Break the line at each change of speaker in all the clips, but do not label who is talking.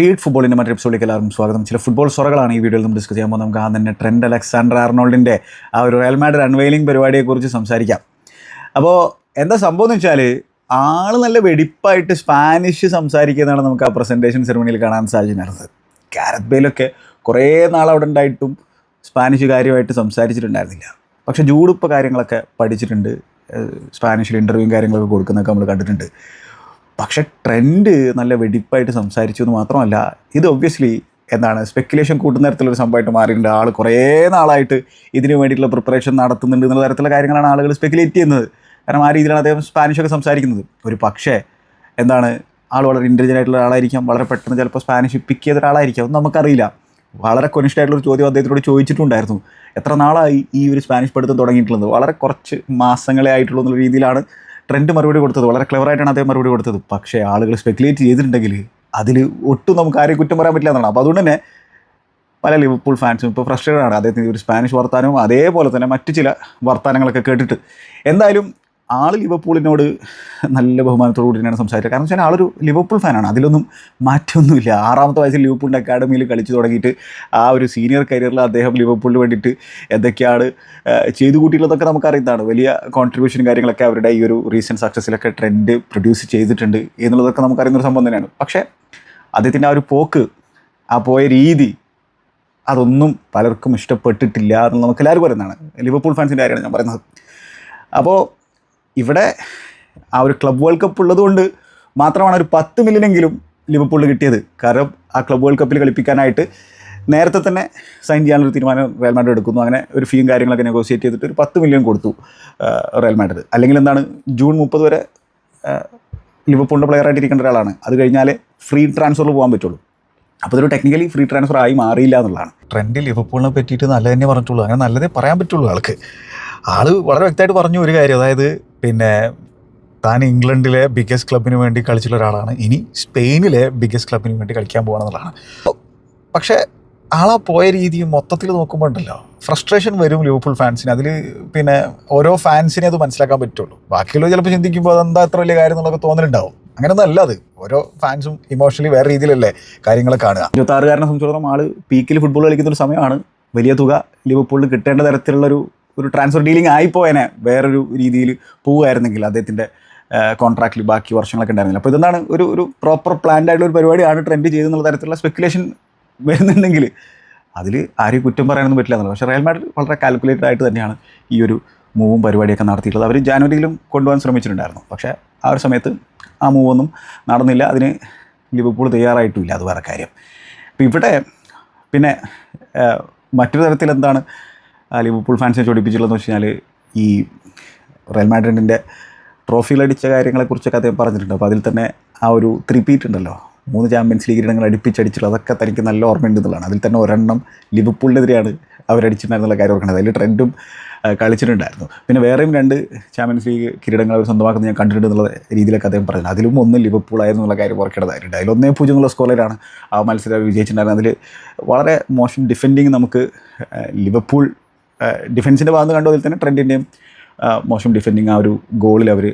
Street ഫുട്ബോളിന്റെ മറ്റൊരു എപ്പിസോഡിലേക്ക് എല്ലാവർക്കും സ്വാഗതം. ചില ഫുട്ബോൾ സ്വറകളാണ് ഈ വീഡിയോയിൽ നമ്മൾ ഡിസ്കസ് ചെയ്യാൻ പോകുന്നത്. നമുക്ക് ആ തന്നെ ട്രെൻഡ് അലക്സാണ്ടർ ആർണോൾഡിന്റെ ആ ഒരു റയൽ മാഡ്രിഡ് അൺവെയിലിംഗ് പരിപാടിയെക്കുറിച്ച് സംസാരിക്കാം. അപ്പോൾ എന്താ സംഭവം എന്ന് വെച്ചാൽ ആൾ നല്ല വെടിപ്പായിട്ട് സ്പാനിഷ് സംസാരിക്കുന്നതാണ് നമുക്ക് ആ പ്രസന്റേഷൻ സെറമണിയിൽ കാണാൻ സാധിച്ചിരുന്നത് കാരത് ബെയിലൊക്കെ കുറേ നാൾ അവിടെ ഉണ്ടായിട്ടും സ്പാനിഷ് കാര്യമായിട്ട് സംസാരിച്ചിട്ടുണ്ടായിരുന്നില്ല. പക്ഷേ ജൂഡിപ്പ് കാര്യങ്ങളൊക്കെ പഠിച്ചിട്ടുണ്ട്. സ്പാനിഷിൽ ഇന്റർവ്യൂവും കാര്യങ്ങളൊക്കെ കൊടുക്കുന്നതൊക്കെ നമ്മൾ കണ്ടിട്ടുണ്ട്. പക്ഷേ ട്രെൻഡ് നല്ല വെടിപ്പായിട്ട് സംസാരിച്ചു എന്ന് മാത്രമല്ല ഇത് ഒബ്വിയസ്ലി എന്താണ് സ്പെക്കുലേഷൻ കൂട്ടുന്ന തരത്തിലൊരു സംഭവമായിട്ട് മാറിയിട്ടുണ്ട്. ആൾ കുറേ നാളായിട്ട് ഇതിന് വേണ്ടിയിട്ടുള്ള പ്രിപ്പറേഷൻ നടത്തുന്നുണ്ട് എന്നുള്ള തരത്തിലുള്ള കാര്യങ്ങളാണ് ആളുകൾ സ്പെക്കുലേറ്റ് ചെയ്യുന്നത്. കാരണം ആ രീതിയിലാണ് അദ്ദേഹം സ്പാനിഷൊക്കെ സംസാരിക്കുന്നത്. ഒരു പക്ഷേ എന്താണ് ആൾ വളരെ ഇന്റലിജന്റ് ആയിട്ടുള്ള ആളായിരിക്കാം വളരെ പെട്ടെന്ന് ചിലപ്പോൾ സ്പാനിഷ് പിക്ക് ചെയ്ത ഒരാളായിരിക്കാം. ഒന്നും നമുക്കറിയില്ല. വളരെ കൊനിഷ്ഠമായിട്ടുള്ളൊരു ചോദ്യം അദ്ദേഹത്തിനോട് ചോദിച്ചിട്ടുണ്ടായിരുന്നു. എത്ര നാളായി ഈ ഒരു സ്പാനിഷ് പഠിത്തം തുടങ്ങിയിട്ടുള്ളത്? വളരെ കുറച്ച് മാസങ്ങളെ ആയിട്ടുള്ളൂ രീതിയിലാണ് ട്രെൻഡ് മറുപടി കൊടുത്തത് വളരെ ക്ലെവറായിട്ടാണ് അദ്ദേഹം മറുപടി കൊടുത്തത്. പക്ഷേ ആളുകൾ സ്പെക്കുലേറ്റ് ചെയ്തിട്ടുണ്ടെങ്കിൽ അതിൽ ഒട്ടും നമുക്ക് ആരെയും കുറ്റം പറയാൻ പറ്റില്ല എന്നാണ് അപ്പോൾ അതുകൊണ്ട് തന്നെ പല ലിവർപൂൾ ഫാൻസും ഇപ്പോൾ ഫ്രസ്ട്രേറ്റഡ് ആണ്. അദ്ദേഹത്തിന് ഒരു സ്പാനിഷ് വർത്താനവും അതേപോലെ തന്നെ മറ്റു ചില വർത്താനങ്ങളൊക്കെ കേട്ടിട്ട്. എന്തായാലും ആൾ ലിവർപൂളിനോട് നല്ല ബഹുമാനത്തോടു കൂടി തന്നെയാണ് സംസാരിച്ചത്. കാരണം വെച്ചാൽ ആളൊരു ലിവർപൂൾ ഫാനാണ്. അതിലൊന്നും മാറ്റമൊന്നുമില്ല. ആറാമത്തെ വയസ്സിൽ ലിവർപൂളിന്റെ അക്കാഡമിയിൽ കളിച്ചു തുടങ്ങിയിട്ട് ആ ഒരു സീനിയർ കരിയറിൽ അദ്ദേഹം ലിവർപൂളിന് വേണ്ടിയിട്ട് എന്തൊക്കെയാണ് ചെയ്തു കൂട്ടിയുള്ളതൊക്കെ നമുക്കറിയുന്നതാണ്. വലിയ കോൺട്രിബ്യൂഷൻ കാര്യങ്ങളൊക്കെ അവരുടെ ഈ ഒരു റീസെന്റ് സക്സസ്സിലൊക്കെ ട്രെൻഡ് പ്രൊഡ്യൂസ് ചെയ്തിട്ടുണ്ട് എന്നുള്ളതൊക്കെ നമുക്കറിയുന്നൊരു സംഭവം തന്നെയാണ്. പക്ഷേ അദ്ദേഹത്തിന്റെ ആ ഒരു പോക്ക് ആ പോയ രീതി അതൊന്നും പലർക്കും ഇഷ്ടപ്പെട്ടിട്ടില്ല എന്ന് നമുക്ക് എല്ലാവർക്കും പറയുന്നതാണ് ലിവർപൂൾ ഫാൻസിന്റെ കാര്യമാണ് ഞാൻ പറയുന്നത്. അപ്പോൾ ഇവിടെ ആ ഒരു ക്ലബ് വേൾഡ് കപ്പ് ഉള്ളതുകൊണ്ട് മാത്രമാണ് ഒരു പത്ത് മില്യനെങ്കിലും ലിവർപൂളിൽ കിട്ടിയത്. കാരണം ആ ക്ലബ് വേൾഡ് കപ്പിൽ കളിപ്പിക്കാനായിട്ട് നേരത്തെ തന്നെ സൈൻ ചെയ്യാനൊരു തീരുമാനം റയൽ മാഡ്രിഡ് എടുക്കുന്നു. അങ്ങനെ ഒരു ഫീയും കാര്യങ്ങളൊക്കെ നെഗോസിയേറ്റ് ചെയ്തിട്ട് ഒരു പത്ത് മില്യൺ കൊടുത്തു റയൽ മാഡ്രിഡ് അല്ലെങ്കിൽ എന്താണ് ജൂൺ മുപ്പത് വരെ ലിവർപൂളിന്റെ പ്ലെയറായിട്ട് ഇരിക്കേണ്ട ഒരാളാണ്. അത് കഴിഞ്ഞാലേ ഫ്രീ ട്രാൻസ്ഫറിൽ പോകാൻ പറ്റുള്ളൂ. അപ്പോൾ ഇതൊരു ടെക്നിക്കലി ഫ്രീ ട്രാൻസ്ഫർ ആയി മാറിയില്ല എന്നുള്ളതാണ്. ട്രെൻഡ് ലിവർപൂളിനെ പറ്റിയിട്ട് നല്ലതന്നെ പറഞ്ഞിട്ടുള്ളൂ. അങ്ങനെ നല്ലതേ പറയാൻ പറ്റുള്ളൂ ആൾക്ക്. ആൾ വളരെ വ്യക്തമായിട്ട് പറഞ്ഞു ഒരു കാര്യം. അതായത് പിന്നെ താൻ ഇംഗ്ലണ്ടിലെ ബിഗ്ഗസ്റ്റ് ക്ലബിന് വേണ്ടി കളിച്ചിട്ടുള്ള ഒരാളാണ്. ഇനി സ്പെയിനിലെ ബിഗ്ഗസ്റ്റ് ക്ലബിന് വേണ്ടി കളിക്കാൻ പോകണമെന്നുള്ളതാണ് പക്ഷേ ആളാ പോയ രീതി മൊത്തത്തിൽ നോക്കുമ്പോൾ ഉണ്ടല്ലോ. ഫ്രസ്ട്രേഷൻ വരും ലിവർപൂൾ ഫാൻസിന് അതിൽ പിന്നെ ഓരോ ഫാൻസിനെ അത് മനസ്സിലാക്കാൻ പറ്റുള്ളൂ. ബാക്കിയുള്ളവർ ചിലപ്പോൾ ചിന്തിക്കുമ്പോൾ അതെന്താ അത്ര വലിയ കാര്യം എന്നുള്ളത് തോന്നലുണ്ടാവും. അങ്ങനെയൊന്നും അല്ല അത്. ഓരോ ഫാൻസും ഇമോഷണലി വേറെ രീതിയിലല്ലേ കാര്യങ്ങൾ കാണുക. ഇരുപത്താറുകാരനെ സംബന്ധിച്ചിടത്തോളം ആൾ പീക്കിൽ ഫുട്ബോൾ കളിക്കുന്ന ഒരു സമയമാണ്. വലിയ തുക ലിവർപൂളിൽ കിട്ടേണ്ട തരത്തിലുള്ളൊരു ഒരു ട്രാൻസ്ഫർ ഡീലിംഗ് ആയിപ്പോയനെ വേറൊരു രീതിയിൽ പോവുമായിരുന്നെങ്കിൽ അദ്ദേഹത്തിന്റെ കോൺട്രാക്റ്റിൽ ബാക്കി വർഷങ്ങളൊക്കെ ഉണ്ടായിരുന്നില്ല. അപ്പോൾ ഇതെന്താണ് ഒരു ഒരു പ്രോപ്പർ പ്ലാൻഡ് ആയിട്ടുള്ള ഒരു പരിപാടിയാണ് ട്രെൻഡ് ചെയ്തെന്നുള്ള തരത്തിലുള്ള സ്പെക്കുലേഷൻ വരുന്നുണ്ടെങ്കിൽ അതിൽ ആരെയും കുറ്റം പറയാനൊന്നും പറ്റില്ല എന്നുള്ളത്. പക്ഷേ റയൽ മാഡ്രിഡ് വളരെ കാൽക്കുലേറ്റഡ് ആയിട്ട് തന്നെയാണ് ഈ ഒരു മൂവും പരിപാടിയൊക്കെ നടത്തിയിട്ടുള്ളത്. അവർ ജാനുവരിയിലും കൊണ്ടുപോകാൻ ശ്രമിച്ചിട്ടുണ്ടായിരുന്നു. പക്ഷേ ആ ഒരു സമയത്ത് ആ മൂവൊന്നും നടന്നില്ല. അതിന് ലിവർപൂൾ തയ്യാറായിട്ടുമില്ല. അത് വേറെ കാര്യം. അപ്പോൾ ഇവിടെ പിന്നെ മറ്റൊരു തരത്തിൽ എന്താണ് ലിവർപൂൾ ഫാൻസിനെ ചൊടിപ്പിച്ചിട്ടുള്ളതെന്ന് വെച്ച് കഴിഞ്ഞാൽ ഈ റയൽ മാഡ്രിഡിന്റെ ട്രോഫികൾ അടിച്ച കാര്യങ്ങളെക്കുറിച്ചൊക്കെ അദ്ദേഹം പറഞ്ഞിട്ടുണ്ട്. അപ്പോൾ അതിൽ തന്നെ ആ ഒരു ത്രിപീറ്റ് ഉണ്ടല്ലോ. മൂന്ന് ചാമ്പ്യൻസ് ലീഗ് ഇടങ്ങൾ അടുപ്പിച്ചടിച്ചിട്ടുള്ളത് അതൊക്കെ തനിക്ക് നല്ല ഓർമ്മയുണ്ട് എന്നുള്ളതാണ്. അതിൽ തന്നെ ഒരെണ്ണം ലിവർപൂളിനെതിരെയാണ് അവരടിച്ചിട്ടുണ്ടായിരുന്നുള്ള കാര്യം ഓർക്കുന്നത് അതിൽ ട്രെൻഡും കളിച്ചിട്ടുണ്ടായിരുന്നു. പിന്നെ വേറെയും രണ്ട് ചാമ്പ്യൻസ് ലീഗ് കിരീടങ്ങൾ അവർ സ്വന്തമാക്കുന്നത് ഞാൻ കണ്ടിട്ടുണ്ട് എന്നുള്ള രീതിയിലൊക്കെ അദ്ദേഹം പറഞ്ഞു അതിലും ഒന്ന് ലിവർപൂൾ ആയിരുന്നു എന്നുള്ള കാര്യം ഓർക്കേണ്ടതായിട്ടുണ്ട് അതിൽ ഒന്നേ പൂജ്യം എന്നുള്ള സ്കോറിലാണ് ആ മത്സരം വിജയിച്ചിട്ടുണ്ടായിരുന്നത്. അതിൽ വളരെ മോശം ഡിഫെൻഡിങ് നമുക്ക് ലിവർപൂൾ ഡിഫൻസിന്റെ ഭാഗത്ത് കണ്ടു അതിൽ തന്നെ ട്രെൻഡിന്റെയും മോശം ഡിഫെൻഡിങ് ആ ഒരു ഗോളിൽ അവർ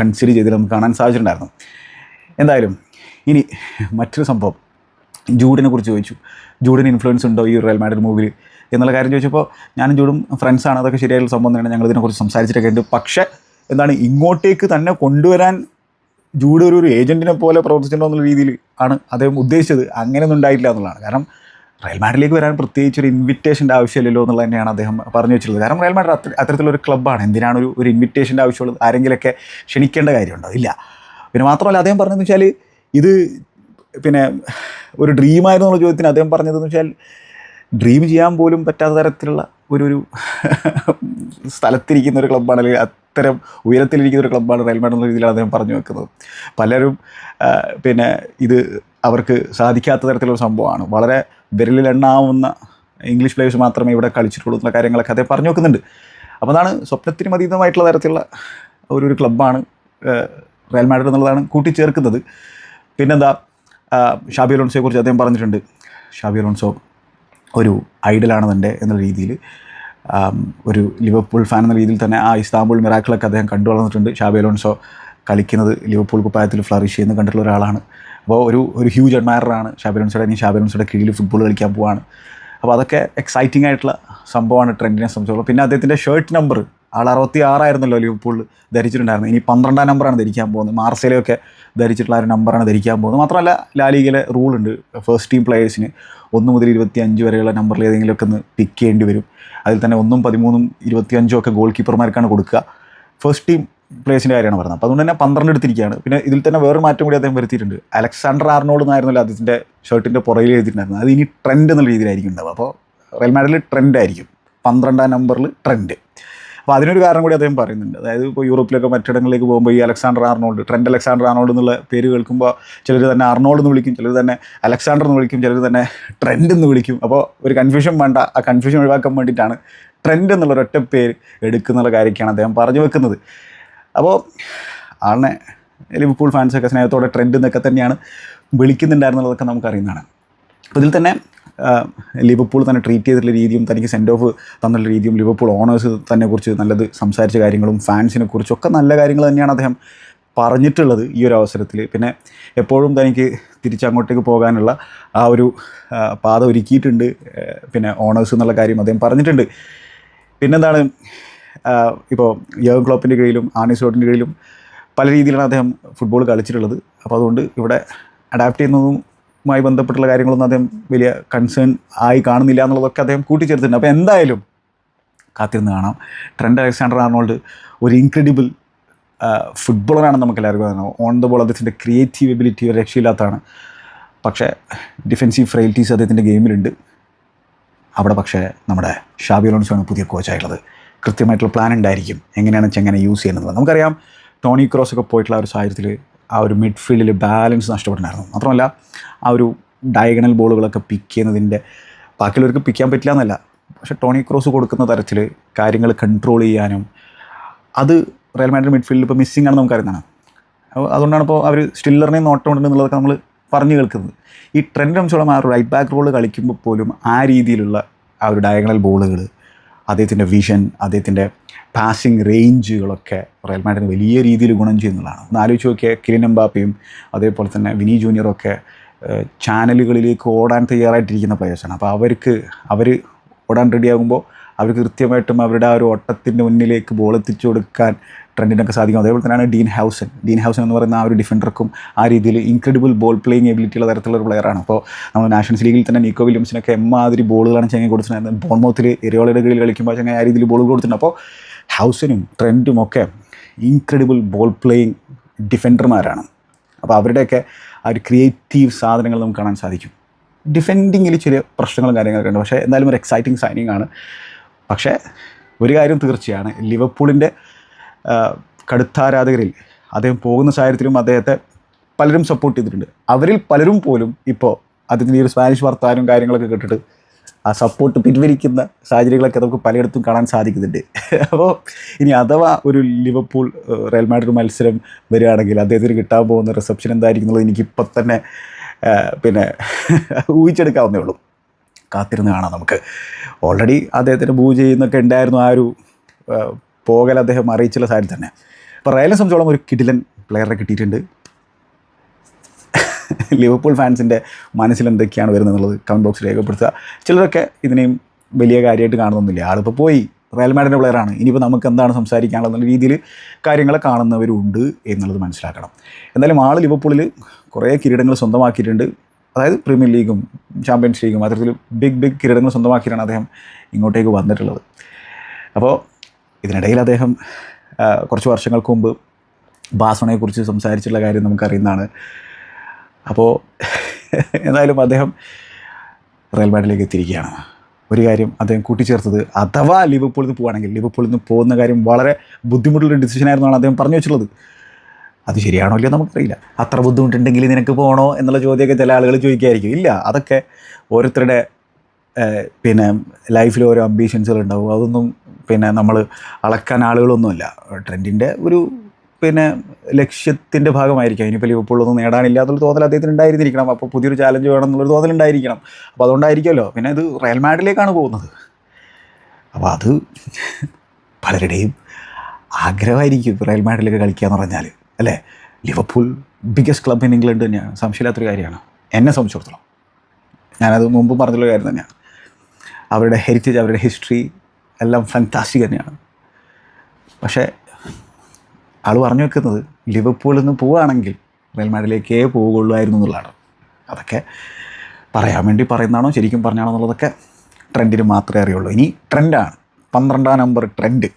കൺസിഡർ ചെയ്ത് നമുക്ക് കാണാൻ സാധിച്ചിട്ടുണ്ടായിരുന്നു. എന്തായാലും ഇനി മറ്റൊരു സംഭവം. ജൂഡിനെ കുറിച്ച് ചോദിച്ചു. ജൂഡിന് ഇൻഫ്ലുവൻസ് ഉണ്ടോ ഈ റയൽ മാഡ്രിഡ് മൂവിൽ എന്നുള്ള കാര്യം ചോദിച്ചപ്പോൾ ഞാനും ജൂഡും ഫ്രണ്ട്സാണ് അതൊക്കെ ശരിയായ സംഭവം തന്നെയാണ്. ഞങ്ങൾ ഇതിനെക്കുറിച്ച് സംസാരിച്ചിട്ടൊക്കെ ഉണ്ട്. പക്ഷേ എന്താണ് ഇങ്ങോട്ടേക്ക് തന്നെ കൊണ്ടുവരാൻ ജൂഡ് ഒരു ഒരു ഏജന്റിനെ പോലെ പ്രവർത്തിച്ചിട്ടുണ്ടോ എന്നുള്ള രീതിയിൽ ആണ് അദ്ദേഹം ഉദ്ദേശിച്ചത്. അങ്ങനെയൊന്നും ഉണ്ടായിട്ടില്ല എന്നുള്ളതാണ്. കാരണം റയൽ മാഡിലേക്ക് വരാൻ പ്രത്യേകിച്ച് ഒരു ഇൻവിറ്റേഷന്റെ ആവശ്യമില്ലല്ലോ എന്നുള്ളത് തന്നെയാണ് അദ്ദേഹം പറഞ്ഞു വെച്ചിട്ടുള്ളത്. കാരണം റയൽ മാഡ്രിഡ് അത്ര അത്തരത്തിലൊരു ക്ലബ്ബാണ് എന്തിനാണ് ഒരു ഒരു ഇൻവിറ്റേഷന്റെ ആവശ്യമുള്ളത് ആരെങ്കിലൊക്കെ ക്ഷണിക്കേണ്ട കാര്യമുണ്ടോ? ഇല്ല. പിന്നെ മാത്രമല്ല അദ്ദേഹം പറഞ്ഞതെന്ന് വെച്ചാൽ ഇത് പിന്നെ ഒരു ഡ്രീമായിരുന്നു എന്നുള്ള ചോദ്യത്തിന് അദ്ദേഹം പറഞ്ഞതെന്ന് വെച്ചാൽ ഡ്രീം ചെയ്യാൻ പോലും പറ്റാത്ത തരത്തിലുള്ള ഒരു ഒരു സ്ഥലത്തിരിക്കുന്ന ഒരു ക്ലബ്ബാണ് അല്ലെങ്കിൽ അത്തരം ഉയരത്തിലിരിക്കുന്ന ഒരു ക്ലബ്ബാണ് റയൽ മാഡ്രിഡ് എന്ന രീതിയിലാണ് അദ്ദേഹം പറഞ്ഞു വെക്കുന്നത്. പലരും പിന്നെ ഇത് അവർക്ക് സാധിക്കാത്ത തരത്തിലുള്ള സംഭവമാണ്. വളരെ വിരലിലെണ്ണാവുന്ന ഇംഗ്ലീഷ് പ്ലേയേഴ്സ് മാത്രമേ ഇവിടെ കളിച്ചിട്ടുള്ളൂ എന്നുള്ള കാര്യങ്ങളൊക്കെ അദ്ദേഹം പറഞ്ഞു വെക്കുന്നുണ്ട്. അപ്പോൾ അതാണ് സ്വപ്നത്തിനും അതീതമായിട്ടുള്ള തരത്തിലുള്ള ഒരു ഒരു ക്ലബ്ബാണ് റയൽ മാഡ്രിഡ് എന്നുള്ളതാണ് കൂട്ടിച്ചേർക്കുന്നത്. പിന്നെന്താ ഷാബി അലോൺസോയെ കുറിച്ച് അദ്ദേഹം പറഞ്ഞിട്ടുണ്ട്. ഷാബി അലോൺസോ ഒരു ഐഡലാണ് തന്റെ എന്നുള്ള രീതിയിൽ. ഒരു ലിവർപൂൾ ഫാൻ എന്ന രീതിയിൽ തന്നെ ആ ഇസ്താംബുൾ മിറാക്കിളൊക്കെ അദ്ദേഹം കണ്ടു വളർന്നിട്ടുണ്ട് ഷാബി അലോൺസോ കളിക്കുന്നത് ലിവർപൂൾ കുപ്പായത്തിൽ ഫ്ലറിഷ് ചെയ്യുന്ന കണ്ടിട്ടുള്ള ഒരാളാണ്. അപ്പോൾ ഒരു ഒരു ഹ്യൂജ് അഡ്മയറാണ് ഷാബി അലോൺസോയുടെ ഇനി ഷാബി കീഴിൽ ഫുട്ബോൾ കളിക്കാൻ പോവാണ്. അപ്പോൾ അതൊക്കെ എക്സൈറ്റിംഗ് ആയിട്ടുള്ള സംഭവമാണ് ട്രെൻഡിനെ സംബന്ധിച്ചോളം. പിന്നെ അദ്ദേഹത്തിന്റെ ഷർട്ട് നമ്പർ ആൾ അറുപത്തി ആറായിരുന്നല്ലോ ലിവർപൂളിൽ ധരിച്ചിട്ടുണ്ടായിരുന്നത്. ഇനി പന്ത്രണ്ടാം നമ്പറാണ് ധരിക്കാൻ പോകുന്നത്. മാർസയിലൊക്കെ ധരിച്ചിട്ടുള്ള ഒരു നമ്പറാണ് ധരിക്കാൻ പോകുന്നത്. മാത്രമല്ല ലാലിഗയിലെ റൂളുണ്ട് ഫസ്റ്റ് ടീം പ്ലേയേഴ്സിന് ഒന്ന് മുതൽ ഇരുപത്തി അഞ്ച് വരെയുള്ള നമ്പറിൽ ഏതെങ്കിലുമൊക്കെ ഒന്ന് പിക്ക് ചെയ്യേണ്ടി വരും. അതിൽ തന്നെ ഒന്നും പതിമൂന്നും ഇരുപത്തിയഞ്ചും ഒക്കെ ഗോൾ കീപ്പർമാർക്കാണ് കൊടുക്കുക. ഫസ്റ്റ് ടീം പ്ലേയേഴ്സിന്റെ കാര്യമാണ് പറയുന്നത് അപ്പോൾ അതുകൊണ്ട് തന്നെ പന്ത്രണ്ട് എടുത്തിരിക്കുകയാണ്. പിന്നെ ഇതിൽ തന്നെ വേറൊരു മാറ്റം കൂടി അദ്ദേഹം വരുത്തിയിട്ടുണ്ട്. അലക്സാണ്ടർ ആർണോൾഡ് എന്നായിരുന്നല്ലോ അദ്ദേഹത്തിന്റെ ഷർട്ടിന്റെ പുറകിൽ എഴുതിയിട്ടുണ്ടായിരുന്നത്. അത് ഇനി ട്രെൻഡ് എന്നുള്ള രീതിയിലായിരിക്കും ഉണ്ടാവുക. അപ്പോൾ റയൽ മാഡ്രിൽ ട്രെൻഡ് ആയിരിക്കും. പന്ത്രണ്ടാം നമ്പറിൽ ട്രെൻഡ് അപ്പോൾ അതിനൊരു കാരണം കൂടി അദ്ദേഹം പറയുന്നുണ്ട്. അതായത് ഇപ്പോൾ യൂറോപ്പിലൊക്കെ മറ്റിടങ്ങളിലേക്ക് പോകുമ്പോൾ ഈ Alexander Arnold Trent Alexander Arnold എന്നുള്ള പേര് കേൾക്കുമ്പോൾ ചിലർ തന്നെ ആർണോൾഡ് എന്ന് വിളിക്കും ചിലർ തന്നെ അലക്സാണ്ടർ എന്ന് വിളിക്കും ചിലർ തന്നെ ട്രെൻഡ് എന്ന് വിളിക്കും. അപ്പോൾ ഒരു കൺഫ്യൂഷൻ വേണ്ട. ആ കൺഫ്യൂഷൻ ഒഴിവാക്കാൻ വേണ്ടിയിട്ടാണ് ട്രെൻഡ് എന്നുള്ള ഒരൊറ്റ പേര് എടുക്കുന്നുള്ള കാര്യമൊക്കെയാണ് അദ്ദേഹം പറഞ്ഞു വെക്കുന്നത്. അപ്പോൾ ആളിനെ ലിവർപൂൾ ഫാൻസൊക്കെ സ്നേഹത്തോടെ ട്രെൻഡ് എന്നൊക്കെ തന്നെയാണ് വിളിക്കുന്നുണ്ടായിരുന്നുള്ളതൊക്കെ നമുക്കറിയുന്നതാണ്. അപ്പോൾ ഇതിൽ തന്നെ ലിവർപൂൾ തന്നെ ട്രീറ്റ് ചെയ്തിട്ടുള്ള രീതിയും തനിക്ക് സെൻഡ് ഓഫ് തന്നുള്ള രീതിയും ലിവർപൂൾ ഓണേഴ്സ് തന്നെ കുറിച്ച് നല്ലത് സംസാരിച്ച കാര്യങ്ങളും ഫാൻസിനെ കുറിച്ചൊക്കെ നല്ല കാര്യങ്ങൾ തന്നെയാണ് അദ്ദേഹം പറഞ്ഞിട്ടുള്ളത് ഈ ഒരു അവസരത്തിൽ. പിന്നെ എപ്പോഴും തനിക്ക് തിരിച്ചങ്ങോട്ടേക്ക് പോകാനുള്ള ആ ഒരു പാത ഒരുക്കിയിട്ടുണ്ട്. പിന്നെ ഓണേഴ്സ് എന്നുള്ള കാര്യം അദ്ദേഹം പറഞ്ഞിട്ടുണ്ട്. പിന്നെന്താണ് ഇപ്പോൾ യോഗൻ ക്ലോപ്പിന്റെ കീഴിലും ആണി കീഴിലും പല രീതിയിലാണ് അദ്ദേഹം ഫുട്ബോൾ കളിച്ചിട്ടുള്ളത്. അപ്പോൾ അതുകൊണ്ട് ഇവിടെ അഡാപ്റ്റ് ചെയ്യുന്നതുമായി ബന്ധപ്പെട്ടുള്ള കാര്യങ്ങളൊന്നും അദ്ദേഹം വലിയ കൺസേൺ ആയി കാണുന്നില്ല എന്നുള്ളതൊക്കെ അദ്ദേഹം കൂട്ടിച്ചേർത്തിട്ടുണ്ട്. അപ്പോൾ എന്തായാലും കാത്തിരുന്ന് കാണാം. ട്രെൻഡ് അലക്സാണ്ടർ ആർണോൾഡ് ഒരു ഇൻക്രെഡിബിൾ ഫുട്ബോളറാണ് നമുക്ക് എല്ലാവർക്കും അറിയാം. ഓൺ ദ ബോൾ അദ്ദേഹത്തിന്റെ ക്രിയേറ്റീവ് എബിലിറ്റി ഒരു രക്ഷയില്ലാത്തതാണ്. പക്ഷേ ഡിഫെൻസീവ് ഫ്രെയിൽറ്റീസ് അദ്ദേഹത്തിന്റെ ഗെയിമിലുണ്ട് അവിടെ പക്ഷേ നമ്മുടെ ഷാബി ലോൺസാണ് പുതിയ കോച്ചായിട്ടുള്ളത് കൃത്യമായിട്ടുള്ള പ്ലാൻ ഉണ്ടായിരിക്കും. എങ്ങനെയാണ് വെച്ചാൽ എങ്ങനെ യൂസ് ചെയ്യുന്നത്? നമുക്കറിയാം ടോണി ക്രോസ് ഒക്കെ പോയിട്ടുള്ള ഒരു സാഹചര്യത്തിൽ ആ ഒരു മിഡ്ഫീൽഡിൽ ബാലൻസ് നഷ്ടപ്പെട്ടിട്ടുണ്ടായിരുന്നു. മാത്രമല്ല ആ ഒരു ഡയഗണൽ ബോളുകളൊക്കെ പിക്ക് ചെയ്യുന്നതിന്റെ ബാക്കിയുള്ളവർക്ക് പിക്ക് ചെയ്യാൻ പറ്റില്ല എന്നല്ല. പക്ഷേ ടോണി ക്രോസ് കൊടുക്കുന്ന തരത്തിൽ കാര്യങ്ങൾ കൺട്രോൾ ചെയ്യാനും അത് റയൽ മാഡ്രിഡ് മിഡ്ഫീൽഡിൽ ഇപ്പോൾ മിസ്സിംഗ് ആണ് നമുക്കറിയുന്നതാണ് അതുകൊണ്ടാണ് ഇപ്പോൾ അവർ സ്റ്റില്ലറിനെ നോട്ടമുണ്ട് എന്നുള്ളതൊക്കെ നമ്മൾ പറഞ്ഞു കേൾക്കുന്നത്. ഈ ട്രെൻഡ് അംശമുള്ള ആ റൈറ്റ് ബാക്ക് റോൾ കളിക്കുമ്പോൾ പോലും ആ രീതിയിലുള്ള ആ ഒരു ഡയഗണൽ ബോളുകൾ അദ്ദേഹത്തിന്റെ വിഷൻ അദ്ദേഹത്തിന്റെ പാസിങ് റേഞ്ചുകളൊക്കെ റയൽ മാഡ്രിഡിന് വലിയ രീതിയിൽ ഗുണം ചെയ്യുന്നതാണ്. ഒന്ന് ആലോചിച്ച് നോക്കിയാൽ കിലിൻ എംബാപ്പയും അതേപോലെ തന്നെ വിനി ജൂനിയറൊക്കെ ചാനലുകളിലേക്ക് ഓടാൻ തയ്യാറായിട്ടിരിക്കുന്ന പ്ലേയേഴ്സാണ് അപ്പോൾ അവർക്ക് അവർ ഓടാൻ റെഡിയാകുമ്പോൾ അവർക്ക് കൃത്യമായിട്ടും അവരുടെ ആ ഒരു ഓട്ടത്തിന്റെ മുന്നിലേക്ക് ബോൾ എത്തിച്ചു കൊടുക്കാൻ ട്രെൻഡിനൊക്കെ സാധിക്കും. അതേപോലെ തന്നെയാണ് ഡീൻ ഹൗസൻ. ഡീൻ ഹൗസൻ എന്ന് പറയുന്ന ആ ഒരു ഡിഫൻഡർക്കും ആ രീതിയിൽ ഇൻക്രെഡിബിൾ ബോൾ പ്ലേയിങ് എബിലിറ്റി ഉള്ള തരത്തിലുള്ള ഒരു പ്ലെയറാണ് അപ്പോൾ നമ്മൾ നാഷണൽസ് ലീഗിൽ തന്നെ നിക്കോ വില്യംസിനൊക്കെ എമ്മാതിരി ബോളുകളാണ് ചെങ്ങ കൊടുത്തിട്ടുണ്ടായിരുന്നത്. ബോൺമൗത്തിൽ എരിയോളയുടെ കീഴിൽ കളിക്കുമ്പോൾ ചെങ്ങ ആ രീതിയിൽ ബോൾ കൊടുത്തിട്ടുണ്ട്. അപ്പോൾ ഹൗസനും ട്രെൻഡും ഒക്കെ ഇൻക്രെഡിബിൾ ബോൾ പ്ലേയിങ് ഡിഫൻഡർമാരാണ് അപ്പോൾ അവരുടെയൊക്കെ ആ ഒരു ക്രിയേറ്റീവ് സാധനങ്ങൾ നമുക്ക് കാണാൻ സാധിക്കും. ഡിഫെൻഡിങ്ങിൽ ചെറിയ പ്രശ്നങ്ങളും കാര്യങ്ങളൊക്കെ ഉണ്ട്. പക്ഷേ എന്തായാലും ഒരു എക്സൈറ്റിംഗ് സൈനിങ് ആണ്. പക്ഷേ ഒരു കാര്യം തീർച്ചയാണ്. ലിവർപൂളിന്റെ കടുത്ത ആരാധകരിൽ അദ്ദേഹം പോകുന്ന സാഹചര്യത്തിലും അദ്ദേഹത്തെ പലരും സപ്പോർട്ട് ചെയ്തിട്ടുണ്ട്. അവരിൽ പലരും പോലും ഇപ്പോൾ അദ്ദേഹത്തിന്റെ ഈ ഒരു സ്പാനിഷ് വർത്താനും കാര്യങ്ങളൊക്കെ കേട്ടിട്ട് ആ സപ്പോർട്ട് പിൻവലിക്കുന്ന സാഹചര്യങ്ങളൊക്കെ നമുക്ക് പലയിടത്തും കാണാൻ സാധിക്കുന്നുണ്ട്. അപ്പോൾ ഇനി അഥവാ ഒരു ലിവർപൂൾ റയൽ മാഡ്രിഡ് മത്സരം വരികയാണെങ്കിൽ അദ്ദേഹത്തിന് കിട്ടാൻ പോകുന്ന റിസപ്ഷൻ എന്തായിരിക്കും എന്നുള്ളത് എനിക്കിപ്പോൾ തന്നെ പിന്നെ ഊഹിച്ചെടുക്കാവുന്നേ ഉള്ളൂ. കാത്തിരുന്ന് കാണാം നമുക്ക്. ഓൾറെഡി അദ്ദേഹത്തിന് ബൂ ചെയ്യുന്നൊക്കെ ഉണ്ടായിരുന്നു ആ ഒരു പോകൽ അദ്ദേഹം അറിയിച്ചുള്ള സാരി തന്നെ. അപ്പോൾ റയലിനെ സംബന്ധിച്ചോളം ഒരു കിടിലൻ പ്ലെയറെ കിട്ടിയിട്ടുണ്ട്. ലിവർപൂൾ ഫാൻസിന്റെ മനസ്സിൽ എന്തൊക്കെയാണ് വരുന്നത് എന്നുള്ളത് കമന്റ് ബോക്സിൽ രേഖപ്പെടുത്തുക. ചിലരൊക്കെ ഇതിനെയും വലിയ കാര്യമായിട്ട് കാണുന്നൊന്നുമില്ല. ആളിപ്പോൾ പോയി. റയൽ മാഡിന്റെ പ്ലെയറാണ് ഇനിയിപ്പോൾ നമുക്ക് എന്താണ് സംസാരിക്കാനുള്ളത് എന്നുള്ള രീതിയിൽ കാര്യങ്ങളെ കാണുന്നവരുണ്ട് എന്നുള്ളത് മനസ്സിലാക്കണം. എന്തായാലും ആൾ ലിവർപൂളിൽ കുറേ കിരീടങ്ങൾ സ്വന്തമാക്കിയിട്ടുണ്ട്. അതായത് പ്രീമിയർ ലീഗും ചാമ്പ്യൻസ് ലീഗും അത്തരത്തിൽ ബിഗ് ബിഗ് കിരീടങ്ങൾ സ്വന്തമാക്കിയിട്ടാണ് അദ്ദേഹം ഇങ്ങോട്ടേക്ക് വന്നിട്ടുള്ളത്. അപ്പോൾ ഇതിനിടയിൽ അദ്ദേഹം കുറച്ച് വർഷങ്ങൾക്ക് മുമ്പ് ബാസണയെക്കുറിച്ച് സംസാരിച്ചിട്ടുള്ള കാര്യം നമുക്കറിയുന്നതാണ്. അപ്പോൾ എന്തായാലും അദ്ദേഹം റയൽ എത്തിയിരിക്കുകയാണ്. ഒരു കാര്യം അദ്ദേഹം കൂട്ടിച്ചേർത്തത് അഥവാ ലിവർപൂളിൽ നിന്ന് പോവുകയാണെങ്കിൽ ലിവർപൂളിൽ നിന്ന് പോകുന്ന കാര്യം വളരെ ബുദ്ധിമുട്ടുള്ള ഡിസിഷനായിരുന്നാണ് അദ്ദേഹം പറഞ്ഞു വെച്ചിട്ടുള്ളത്. അത് ശരിയാണോ ഇല്ലയോ നമുക്കറിയില്ല. അത്ര ബുദ്ധിമുട്ടുണ്ടെങ്കിൽ നിനക്ക് പോകണോ എന്നുള്ള ചോദ്യമൊക്കെ ചില ആളുകൾ ചോദിക്കായിരിക്കും. ഇല്ല അതൊക്കെ ഓരോരുത്തരുടെ പിന്നെ ലൈഫിൽ ഓരോ അംബീഷൻസുകൾ ഉണ്ടാവും. അതൊന്നും പിന്നെ നമ്മൾ അളക്കാൻ ആളുകളൊന്നുമില്ല. ട്രെൻഡിന്റെ ഒരു പിന്നെ ലക്ഷ്യത്തിന്റെ ഭാഗമായിരിക്കാം. ഇനിയിപ്പോൾ ലിവർപൂളൊന്നും നേടാനില്ല എന്നുള്ള തോന്നൽ അദ്ദേഹത്തിന് ഉണ്ടായിരുന്നിരിക്കണം. അപ്പോൾ പുതിയൊരു ചാലഞ്ച് വേണം എന്നുള്ളൊരു തോന്നൽ ഉണ്ടായിരിക്കണം. അപ്പോൾ അതുകൊണ്ടായിരിക്കുമല്ലോ. പിന്നെ ഇത് റയൽ മാഡിലേക്കാണ് പോകുന്നത്. അപ്പോൾ അത് പലരുടെയും ആഗ്രഹമായിരിക്കും റയൽ മാഡിലൊക്കെ കളിക്കുക എന്ന് പറഞ്ഞാൽ അല്ലേ? Liverpool biggest club in England തന്നെയാണ്. സംശയമില്ലാത്തൊരു കാര്യമാണ്. എന്നെ സംബന്ധിച്ചിടത്തോളം. ഞാനത് മുമ്പ് പറഞ്ഞുള്ള കാര്യം തന്നെയാണ്. അവരുടെ ഹെറിറ്റേജ് അവരുടെ ഹിസ്റ്ററി എല്ലാം ഫാന്റാസ്റ്റിക് തന്നെയാണ്. പക്ഷേ ആൾ പറഞ്ഞു വെക്കുന്നത് ലിവർപൂളിൽ നിന്ന് പോവുകയാണെങ്കിൽ റയൽ മാഡിലേക്കേ പോവുകയുള്ളായിരുന്നു എന്നുള്ളതാണ്. അതൊക്കെ പറയാൻ വേണ്ടി പറയുന്നതാണോ ശരിക്കും പറഞ്ഞാണോ എന്നുള്ളതൊക്കെ ട്രെൻഡിന് മാത്രമേ അറിയുള്ളൂ. ഇനി ട്രെൻഡാണ് പന്ത്രണ്ടാം നമ്പർ ട്രെൻഡ്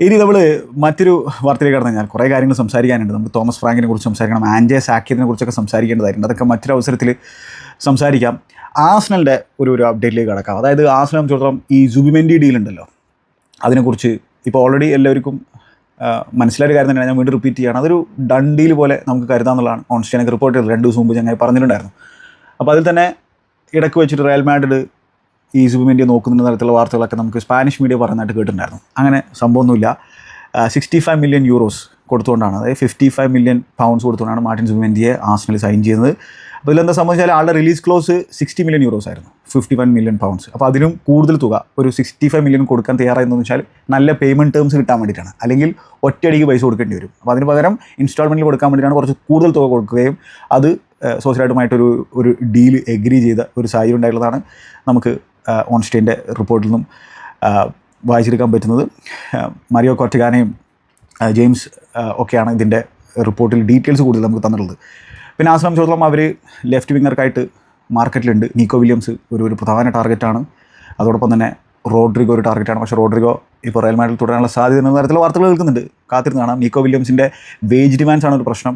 ഇനി നമ്മൾ മറ്റൊരു വാർത്തയിലേക്ക് കടന്നു കഴിഞ്ഞാൽ കുറേ കാര്യങ്ങൾ സംസാരിക്കാനുണ്ട്. നമുക്ക് തോമസ് ഫ്രാങ്കിനെ കുറിച്ച് സംസാരിക്കണം ആൻജെ സാക്കിയതിനെ കുറിച്ചൊക്കെ സംസാരിക്കേണ്ടതായിട്ടുണ്ട്. അതൊക്കെ മറ്റൊരു അവസരത്തിൽ സംസാരിക്കാം. ആസ്നലിന്റെ ഒരു ഒരു അപ്ഡേറ്റിലേക്ക് കിടക്കാം. അതായത് ആസ്നം ചോദിച്ചോളം ഈ ജുബിമെന്റി ഡീൽ ഉണ്ടല്ലോ അതിനെക്കുറിച്ച് ഇപ്പോൾ ഓൾറെഡി എല്ലാവർക്കും മനസ്സിലായ കാര്യം തന്നെയാണ്. ഞാൻ വീണ്ടും റിപ്പീറ്റ് ചെയ്യുകയാണ് അതൊരു ഡൺ ഡീൽ പോലെ നമുക്ക് കരുതാമെന്നുള്ളതാണ് ഓൺസ്റ്റൈനൊക്കെ റിപ്പോർട്ട് ചെയ്തത് രണ്ട് ദിവസം മുമ്പ് ഞങ്ങൾ പറഞ്ഞിട്ടുണ്ടായിരുന്നു. അപ്പോൾ അതിൽ തന്നെ ഇടയ്ക്ക് വെച്ചിട്ട് റയൽ മാഡ്രിഡ് ഈ സുബിമെൻഡിയെ നോക്കുന്ന തരത്തിലുള്ള വാർത്തകളൊക്കെ നമുക്ക് സ്പാനിഷ് മീഡിയ പറയുന്നതായിട്ട് കേട്ടിട്ടുണ്ടായിരുന്നു. അങ്ങനെ സംഭവമൊന്നുമില്ല. സിക്സ്റ്റി ഫൈവ് മില്യൺ യൂറോസ് കൊടുത്തുകൊണ്ടാണ് അതായത് ഫിഫ്റ്റി ഫൈവ് മില്യൺ പൗണ്ട്സ് കൊടുത്തുകൊണ്ടാണ് മാർട്ടിൻ സുബിമെൻഡിയെ ആസ്നൽ സൈൻ ചെയ്യുന്നത് അപ്പോൾ ഇതിലെന്താ സംബന്ധിച്ചാൽ ആളുടെ release clause sixty million euros ആയിരുന്നു. ഫിഫ്റ്റി വൺ മില്യൺ പൗണ്ട്സ് അപ്പോൾ അതിലും കൂടുതൽ തുക ഒരു സിക്സ്റ്റി ഫൈവ് മില്യൺ കൊടുക്കാൻ തയ്യാറായെന്ന് വെച്ചാൽ നല്ല പേയ്മെന്റ് ടേംസ് കിട്ടാൻ വേണ്ടിയിട്ടാണ്. അല്ലെങ്കിൽ ഒറ്റയടിക്ക് പൈസ കൊടുക്കേണ്ടി വരും. അപ്പോൾ അതിന് പകരം ഇൻസ്റ്റാൾമെന്റിൽ കൊടുക്കാൻ വേണ്ടിയിട്ടാണ് കുറച്ച് കൂടുതൽ തുക കൊടുക്കുകയും അത് സോഷ്യലായിട്ടുമായിട്ടൊരു ഒരു ഡീൽ എഗ്രി ചെയ്ത ഒരു സാഹചര്യം ഉണ്ടായിട്ടുള്ളതാണ് നമുക്ക് ഓൺസ്റ്റേന്റെ റിപ്പോർട്ടിൽ നിന്നും വായിച്ചെടുക്കാൻ പറ്റുന്നത്. മരിയോ ആ, ജെയിംസ് ഒക്കെയാണ് ഇതിന്റെ റിപ്പോർട്ടിൽ ഡീറ്റെയിൽസ് കൂടുതൽ നമുക്ക് തന്നിട്ടുള്ളത്. പിന്നെ ആ സംബന്ധിച്ചിടത്തോളം അവർ ലെഫ്റ്റ് വിങ്ങർക്കായിട്ട് മാർക്കറ്റിലുണ്ട്. നീക്കോ വില്യംസ് ഒരു ഒരു പ്രധാന ടാർഗറ്റാണ് അതോടൊപ്പം തന്നെ റോഡ്രിഗോ ഒരു ടാർഗറ്റാണ് പക്ഷേ റോഡ്രിഗോ ഇപ്പോൾ റയൽ മാഡിൽ തുടരാനുള്ള സാധ്യത എന്ന തരത്തിലുള്ള വാർത്തകൾ കേൾക്കുന്നുണ്ട്. കാത്തിരുന്ന് കാണാം. നീക്കോ വില്യംസിന്റെ വേജ് ഡിമാൻഡ്സ് ആണ് ഒരു പ്രശ്നം.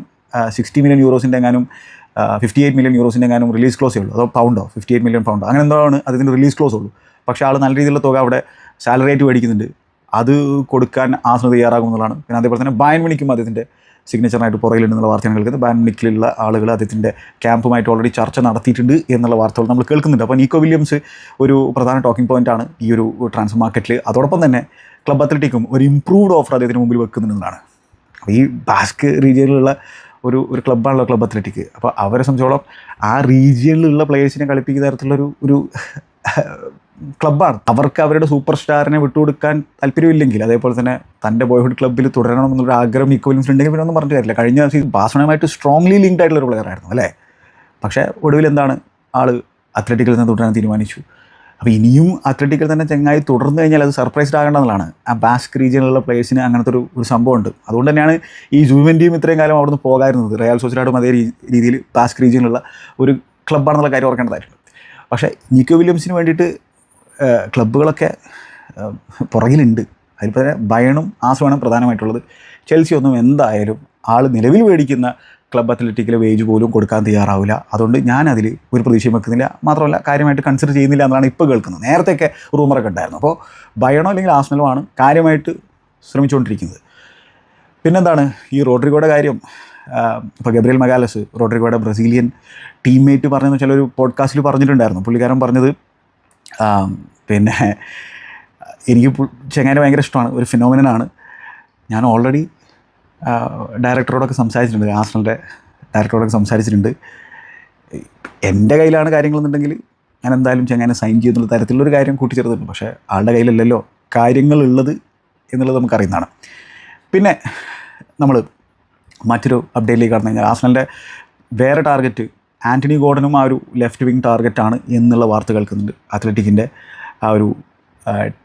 സിക്സ്റ്റി മില്യൺ യൂറോസിന്റെ എങ്ങാനും ഫിഫ്റ്റി എയ്റ്റ് മില്യൺ യൂറോസിന്റെ എങ്ങാനും റിലീസ് ക്ലോസേ ഉള്ളൂ. അതോ പൗണ്ടോ ഫിഫ്റ്റി എയ്റ്റ് മില്യൺ പൗണ്ടോ അങ്ങനെ എന്തോ ആണ് അതിന്റെ റിലീസ് ക്ലോസ് ഉള്ളൂ. പക്ഷേ ആൾ നല്ല രീതിയിലുള്ള തുക അവിടെ സാലറി ആയിട്ട് മേടിക്കുന്നുണ്ട്. അത് കൊടുക്കാൻ ആസ്ന തയ്യാറാകുന്നതാണ് പിന്നെ അതേപോലെ തന്നെ ബയൻ മണിക്കും അദ്ദേഹത്തിന്റെ സിഗ്നേച്ചറിനായിട്ട് പുറകിലുണ്ടെന്നുള്ള വാർത്തയാണ് കേൾക്കുന്നത്. ബാൻമിക്കിലുള്ള ആളുകൾ അദ്ദേഹത്തിന്റെ ക്യാമ്പുമായിട്ട് ഓൾറെഡി ചർച്ച നടത്തിയിട്ടുണ്ട് എന്നുള്ള വാർത്തകൾ നമ്മൾ കേൾക്കുന്നുണ്ട്. അപ്പോൾ നീക്കോ വില്യംസ് ഒരു പ്രധാന ടോക്കിംഗ് പോയിന്റ് ആണ് ഈ ഒരു ട്രാൻസ്ഫർ മാർക്കറ്റിൽ അതോടൊപ്പം തന്നെ ക്ലബ് അത്ലറ്റിക്കും ഒരു ഇംപ്രൂവ്ഡ് ഓഫർ അദ്ദേഹത്തിന് മുമ്പിൽ വെക്കുന്നുണ്ടെന്നാണ് അപ്പോൾ ഈ ബാസ്ക് റീജിയനിലുള്ള ഒരു ഒരു ക്ലബ്ബാണല്ലോ ക്ലബ് അത്ലറ്റിക് അപ്പോൾ അവരെ സംബന്ധിച്ചോളം ആ റീജിയനിലുള്ള പ്ലേയേഴ്സിനെ കളിപ്പിക്കുന്ന തരത്തിലുള്ളൊരു ഒരു ക്ലബ്ബാണ് അവർക്ക് അവരുടെ സൂപ്പർ സ്റ്റാറിനെ വിട്ടുകൊടുക്കാൻ താല്പര്യമില്ലെങ്കിൽ അതേപോലെ തന്നെ തന്റെ ബോയ്ഹുഡ് ക്ലബ്ബിൽ തുടരണം എന്നുള്ള ആഗ്രഹം ഈക്വലൻസ് ഉണ്ടെങ്കിൽ പിന്നെ ഒന്നും പറഞ്ഞിട്ട് കാര്യമില്ല. കഴിഞ്ഞ സീസൺ ബാസണയുമായിട്ട് സ്ട്രോങ്ലി ലിങ്ക്ഡ് ആയിട്ടുള്ള ഒരു പ്ലെയറായിരുന്നു അല്ലേ? പക്ഷേ ഒടുവിൽ എന്താണ്? ആൾ അത്ലറ്റിക്കിൽ നിന്ന് തുടരാൻ തീരുമാനിച്ചു. അപ്പോൾ ഇനിയും അത്ലറ്റിക്കിൽ തന്നെ ചെങ്ങായി തുടർന്നു കഴിഞ്ഞാൽ അത് സർപ്രൈസ്ഡ് ആകേണ്ടതാണ് ആ ബാസ്ക് റീജിയനിലുള്ള പ്ലേയേഴ്സിന് അങ്ങനത്തെ ഒരു ഒരു സംഭവമുണ്ട്. അതുകൊണ്ട് തന്നെയാണ് ഈ ജൂവന്റിയും ഇത്രയും കാലം അവിടുന്ന് പോകാറുന്നത് റയൽ സോസിലാടും അതേ രീതിയിൽ ബാസ്ക് റീജിയനിലുള്ള ഒരു ക്ലബ്ബാണെന്നുള്ള കാര്യം ഓർക്കേണ്ടതായിട്ടുണ്ട്. പക്ഷേ നിക്കോ വില്യംസിന് വേണ്ടിയിട്ട് ക്ലബ്ബുകളൊക്കെ പുറകിലുണ്ട്. അതിൽ തന്നെ ബയണും ആസുമാണ് പ്രധാനമായിട്ടുള്ളത്. ചെൽസി ഒന്നും എന്തായാലും ആൾ നിലവിൽ മേടിക്കുന്ന ക്ലബ് അത്ലറ്റിക്കിലെ വേജ് പോലും കൊടുക്കാൻ തയ്യാറാവില്ല. അതുകൊണ്ട് ഞാനതിൽ ഒരു പ്രതീക്ഷയും വെക്കുന്നില്ല. മാത്രമല്ല കാര്യമായിട്ട് കൺസിഡർ ചെയ്യുന്നില്ല എന്നാണ് ഇപ്പോൾ കേൾക്കുന്നത്. നേരത്തെയൊക്കെ റൂമറൊക്കെ ഉണ്ടായിരുന്നു. അപ്പോൾ ബയണോ അല്ലെങ്കിൽ ആസ്നലോ ആണ് കാര്യമായിട്ട് ശ്രമിച്ചുകൊണ്ടിരിക്കുന്നത്. പിന്നെന്താണ്? ഈ റോഡ്രിഗോയുടെ കാര്യം. ഇപ്പോൾ ഗബ്രിയൽ മഗാലസ് റോഡ്രിഗോയുടെ ബ്രസീലിയൻ ടീംമേറ്റ് പറഞ്ഞതെന്ന് വെച്ചാൽ ഒരു പോഡ്കാസ്റ്റിൽ പറഞ്ഞിട്ടുണ്ടായിരുന്നു. പുള്ളിക്കാരൻ പറഞ്ഞത് പിന്നെ എനിക്ക് ചെങ്ങാനെ ഭയങ്കര ഇഷ്ടമാണ്. ഒരു ഫിനോമിനനാണ് ഞാൻ ഓൾറെഡി ഡയറക്ടറോടൊക്കെ സംസാരിച്ചിട്ടുണ്ട്. ആസ്ട്രലിന്റെ ഡയറക്ടറോടൊക്കെ സംസാരിച്ചിട്ടുണ്ട്. എന്റെ കയ്യിലാണ് കാര്യങ്ങളെന്നുണ്ടെങ്കിൽ ഞാൻ എന്തായാലും ചെങ്ങനെ സൈൻ ചെയ്യുന്നുള്ള തരത്തിലുള്ളൊരു കാര്യം കൂട്ടിച്ചേർത്തിട്ടുണ്ട്. പക്ഷേ ആളുടെ കയ്യിലല്ലല്ലോ കാര്യങ്ങളുള്ളത് എന്നുള്ളത് നമുക്കറിയുന്നതാണ്. പിന്നെ നമ്മൾ മറ്റൊരു അപ്ഡേറ്റിലേക്ക് കടന്നു കഴിഞ്ഞാൽ ആസ്ട്രലിന്റെ വേറെ ടാർഗറ്റ് ആന്റണി ഗോർഡനും ആ ഒരു ലെഫ്റ്റ് വിങ് ടാർഗറ്റാണ് എന്നുള്ള വാർത്ത കേൾക്കുന്നുണ്ട്. അത്ലറ്റിക്കിന്റെ ആ ഒരു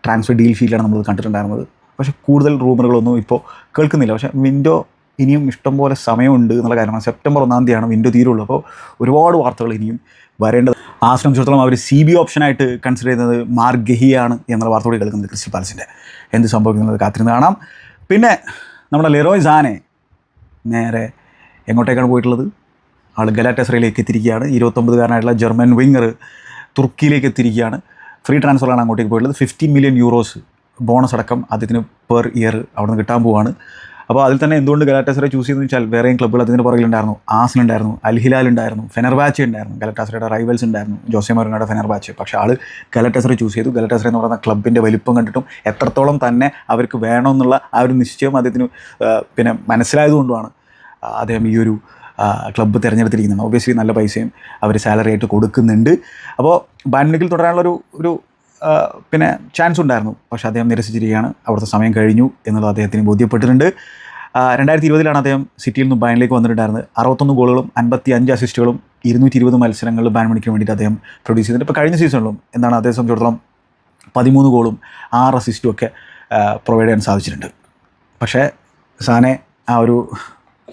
ട്രാൻസ്ഫർ ഡീൽ ഫീലാണ് നമ്മൾ കണ്ടിട്ടുണ്ടായിരുന്നത്. പക്ഷെ കൂടുതൽ റൂമറുകളൊന്നും ഇപ്പോൾ കേൾക്കുന്നില്ല. പക്ഷേ വിൻഡോ ഇനിയും ഇഷ്ടംപോലെ സമയമുണ്ട് എന്നുള്ള കാര്യമാണ്. സെപ്റ്റംബർ ഒന്നാം തീയതിയാണ് വിൻഡോ തീരുള്ളൂ. അപ്പോൾ ഒരുപാട് വാർത്തകൾ ഇനിയും വരേണ്ടത്. ആ സംബന്ധിച്ചിടത്തോളം അവർ സി ബി ഓപ്ഷനായിട്ട് കൺസിഡർ ചെയ്യുന്നത് മാർഗഹിയാണ് ഗഹിയാണ് എന്നുള്ള വാർത്ത കൂടി കേൾക്കുന്നത് ക്രിസ്റ്റൽ പാലസിന്റെ. എന്ത് സംഭവിക്കുന്നത് കാത്തിരുന്ന് കാണാം. പിന്നെ നമ്മുടെ ലെറോയ് സാനെ നേരെ എങ്ങോട്ടേക്കാണ് പോയിട്ടുള്ളത്? ആൾ ഗലാറ്റസറയിലേക്ക് എത്തിയിരിക്കുകയാണ്. ഇരുപത്തൊമ്പതുകാരനായിട്ടുള്ള ജർമ്മൻ വിങ്ങർ തുർക്കിയിലേക്ക് എത്തിയിരിക്കുകയാണ്. ഫ്രീ ട്രാൻസ്ഫറാണ് അങ്ങോട്ടേക്ക് പോയിട്ടുള്ളത്. ഫിഫ്റ്റീൻ മില്യൺ യൂറോസ് ബോണസ് അടക്കം അദ്ദേഹത്തിന് പെർ ഇയർ അവിടെ നിന്ന് കിട്ടാൻ പോവാണ്. അപ്പോൾ അതിൽ തന്നെ എന്തുകൊണ്ട് ഗലാറ്റാസറെ ചൂസ് ചെയ്തെന്ന് വെച്ചാൽ വേറെയും ക്ലബ്ബുകൾ അതിന്റെ പുറകിലുണ്ടായിരുന്നു ആസൻ ഉണ്ടായിരുന്നു. അൽഹിലാൽ ഉണ്ടായിരുന്നു ഫെനർബാച്ച് ഉണ്ടായിരുന്നു ഗലറ്റാസറയുടെ റൈവൽസ് ഉണ്ടായിരുന്നു ജോസെ മൊറിനോയുടെ ഫെനർബാച്ച് പക്ഷേ ആൾ ഗലറ്റാസറെ ചൂസ് ചെയ്തു. ഗലറ്റാസറ എന്ന് പറയുന്ന ക്ലബിന്റെ വലിപ്പം കണ്ടിട്ടും എത്രത്തോളം തന്നെ അവർക്ക് വേണമെന്നുള്ള ആ ഒരു നിശ്ചയം അദ്ദേഹത്തിന് പിന്നെ മനസ്സിലായതുകൊണ്ടുമാണ് അദ്ദേഹം ഈ ഒരു ക്ലബ്ബ് തിരഞ്ഞെടുത്തിരിക്കുന്നത് ഒബ്വിയസ്ലി നല്ല പൈസയും അവർ സാലറി ആയിട്ട് കൊടുക്കുന്നുണ്ട്. അപ്പോൾ ബാൻഡിൽ തുടരാനുള്ളൊരു ഒരു പിന്നെ ചാൻസ് ഉണ്ടായിരുന്നു. പക്ഷേ അദ്ദേഹം നിരസിച്ചിരിക്കുകയാണ്. അവിടുത്തെ സമയം കഴിഞ്ഞു എന്നുള്ളത് അദ്ദേഹത്തിന് ബോധ്യപ്പെട്ടിട്ടുണ്ട്. രണ്ടായിരത്തി ഇരുപതിലാണ് അദ്ദേഹം സിറ്റിയിൽ നിന്ന് ബാനിലേക്ക് വന്നിട്ടുണ്ടായിരുന്നത്. അറുപത്തൊന്ന് ഗോളുകളും അൻപത്തി അഞ്ച് അസിസ്റ്റുകളും ഇരുന്നൂറ്റി ഇരുപത് മത്സരങ്ങളിൽ ബാൻ മണിക്ക് വേണ്ടിയിട്ട് അദ്ദേഹം പ്രൊഡ്യൂസ് ചെയ്തിട്ടുണ്ട്. ഇപ്പോൾ കഴിഞ്ഞ സീസണിലും എന്താണ് അദ്ദേഹം സംബന്ധിച്ചിടത്തോളം പതിമൂന്ന് ഗോളും ആറ് അസിസ്റ്റും ഒക്കെ പ്രൊവൈഡ് ചെയ്യാൻ സാധിച്ചിട്ടുണ്ട്. പക്ഷേ സാനെ ആ ഒരു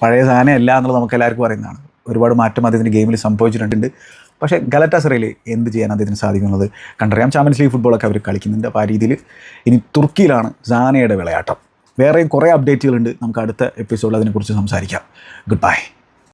പഴയ സാധനമല്ല എന്നുള്ളത് നമുക്ക് എല്ലാവർക്കും അറിയുന്നതാണ്. ഒരുപാട് മാറ്റം അദ്ദേഹത്തിന്റെ ഗെയിമിൽ സംഭവിച്ചിട്ടുണ്ട്. പക്ഷേ ഗലറ്റാസറയിൽ എന്ത് ചെയ്യാൻ അദ്ദേഹത്തിന് സാധിക്കുന്നത്? കണ്ടറിയാം. ചാമ്പ്യൻസ് ലീഗ് ഫുട്ബോളൊക്കെ അവർ കളിക്കുന്നുണ്ട്. അപ്പോൾ ആ രീതിയിൽ ഇനി തുർക്കിയിലാണ് സാനയുടെ വിളയാട്ടം. വേറെയും കുറേ അപ്ഡേറ്റുകളുണ്ട് നമുക്ക് അടുത്ത എപ്പിസോഡിൽ അതിനെക്കുറിച്ച് സംസാരിക്കാം. Good bye